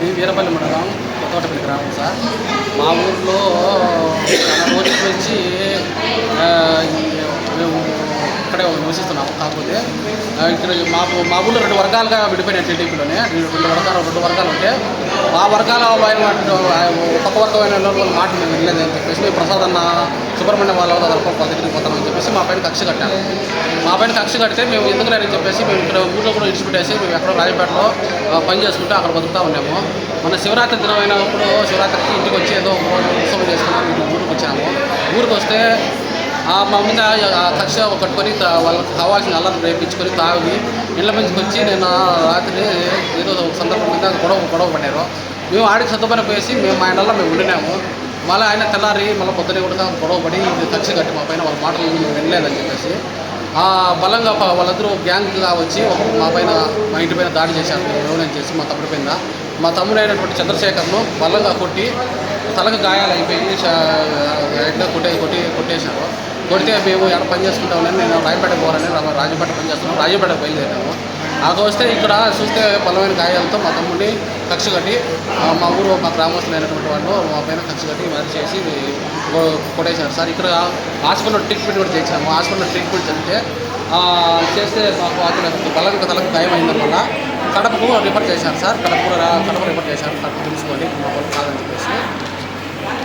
మాది వీరపల్లి మండలం కొత్తపల్లి గ్రామం సార్. మా ఊర్లో చాలా రోజుల నుంచి ఆ, ఈ మేము ఇక్కడే నివసిస్తున్నాము కాకపోతే ఇక్కడ మా మా ఊళ్ళో రెండు వర్గాలుగా విడిపోయినాయి టీడీపీలోనే. రెండు వర్గాలు రెండు వర్గాలు ఉంటే ఆ వర్గాల ఆయన ఒక వర్గమైన వాళ్ళ మాట మేము వినలేదు అని చెప్పేసి మేము ప్రసాద్ అన్న సుబ్రహ్మణ్యం వాళ్ళ తరపు వాళ్ళ దగ్గరికి పోతామని చెప్పేసి మా పైన కక్ష కట్టాము మా పైన కక్ష కడితే మేము ఎందుకు లేదని చెప్పేసి మేము ఇక్కడ ఊళ్ళో కూడా ఇడిచిపెట్టేసి మేము ఎక్కడో రాజపేటలో పని చేసుకుంటూ అక్కడ బతుకుతూ ఉన్నాము. మన శివరాత్రి దినం అయినప్పుడు శివరాత్రికి ఇంటికి వచ్చి ఏదో ఉత్సవం చేసుకున్నాము ఊరికి వచ్చాము. ఊరికి వస్తే మా మీద ఆ కక్ష కట్టుకొని వాళ్ళకి కావాల్సిన అల్లరి రేపించుకొని తాగి ఇళ్ళ మంచికి వచ్చి నేను రాత్రి ఏదో ఒక సందర్భం మీద గొడవ గొడవ పడ్డారు. మేము ఆడికి సర్దుపని పోయేసి మేము మా ఇండల్లో మేము ఉండినాము. మళ్ళీ ఆయన తెల్లారి మళ్ళీ పొద్దునే కూడా గొడవ పడి ఇది కట్టి మా పైన వాళ్ళ మాటలు వినలేదని చెప్పేసి ఆ బలంగా వాళ్ళందరూ గ్యాంగ్గా వచ్చి ఒక మా పైన మా ఇంటి పైన దాడి చేశారు. ఎవరైనా చేసి మా తమ్ముడి పైన. మా తమ్ముడు అయినటువంటి చంద్రశేఖర్ను బలంగా కొట్టి తలకు గాయాలైపోయి అయిపోయి కొట్టే కొట్టి కొట్టేశారు. కొడితే మేము ఎక్కడ పని చేసుకుంటామని నేను రాయపేట పోవాలని రాజపేట పని చేస్తున్నాం. రాజపేట బయలుదేరాము. నాకు వస్తే ఇక్కడ చూస్తే బలమైన గాయాలతో మా తమ్ముడిని కక్ష కట్టి మా ఊరు మా గ్రామస్తులైనటువంటి వాళ్ళు మా పైన కక్ష కట్టి మరి చేసి కొ- కొట్టేశారు. సార్ ఇక్కడ హాస్పిటల్లో ట్రీట్మెంట్ కూడా చేసాము హాస్పిటల్లో ట్రీట్మెంట్ చేస్తే చేస్తే మాకు అతను బలంగా తలకు గాయం వల్ల కడపకు రిఫర్ చేశారు సార్. కడప కడప రిఫర్ చేశారు. కడప తెలుసుకోండి మా వాళ్ళు కాదని చెప్పేసి.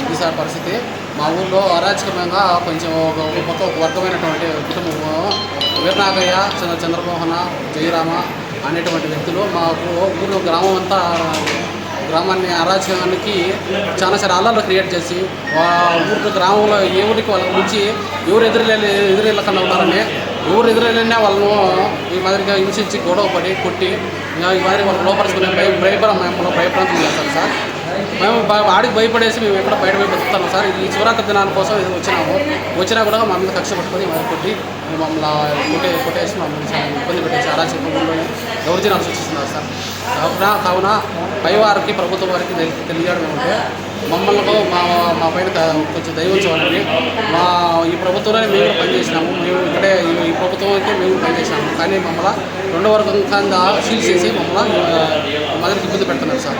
ఇది సార్ పరిస్థితి. మా ఊళ్ళో అరాచకమంగా కొంచెం ఒక పక్క ఒక వర్గమైనటువంటి కుటుంబము వీరనాగయ్య చంద్ర చంద్రమోహన జయరామ అనేటువంటి వ్యక్తులు మా ఊళ్ళో గ్రామం అంతా గ్రామాన్ని అరాచకానికి చాలా చాలా అల్లర్లు క్రియేట్ చేసి వా ఊరికి గ్రామంలో ఎవరికి ఊరికి వాళ్ళకి నుంచి ఎవరు ఎదురులే ఎదురెళ్ళకుండా ఉన్నారని ఎవరు ఎదురెళ్ళినా వాళ్ళను ఈ మాదిరిగా హింసించి గొడవ పడి కొట్టి ఈ మాదిరి వాళ్ళు లోపరుచుకునే భయ భయపడ మేము భయప్రాంతం చేస్తాం సార్. మేము వాడికి ఆడికి భయపడేసి మేము ఎక్కడ బయట పోయి బతుకుతాము సార్. ఈ శివరాత్రి దినాల కోసం ఇది వచ్చినాము. వచ్చినా కూడా మా మీద కక్ష పట్టుకొని మేము కొట్టి మమ్మల్ని కొట్టే కొట్టేసి మమ్మల్ని చాలా ఇబ్బంది పెట్టేసి అరాచకంలోనే ఎవరు తినాల్సి వచ్చిస్తున్నారు సార్. కావున కావున పై వారికి ప్రభుత్వం వారికి తెలియడం ఏమంటే మమ్మల్ని మా మా పైన కొంచెం దయవచ్చాలని మా ఈ ప్రభుత్వంలోనే మేము కూడా పనిచేసినాము. మేము ఇక్కడే ఈ- ప్రభుత్వంకే మేము పనిచేసినాము. కానీ మమ్మల్ని రెండో వర్గంగా సీల్ చేసి మమ్మల్ని మొదటికి ఇబ్బంది పెడుతున్నారు సార్.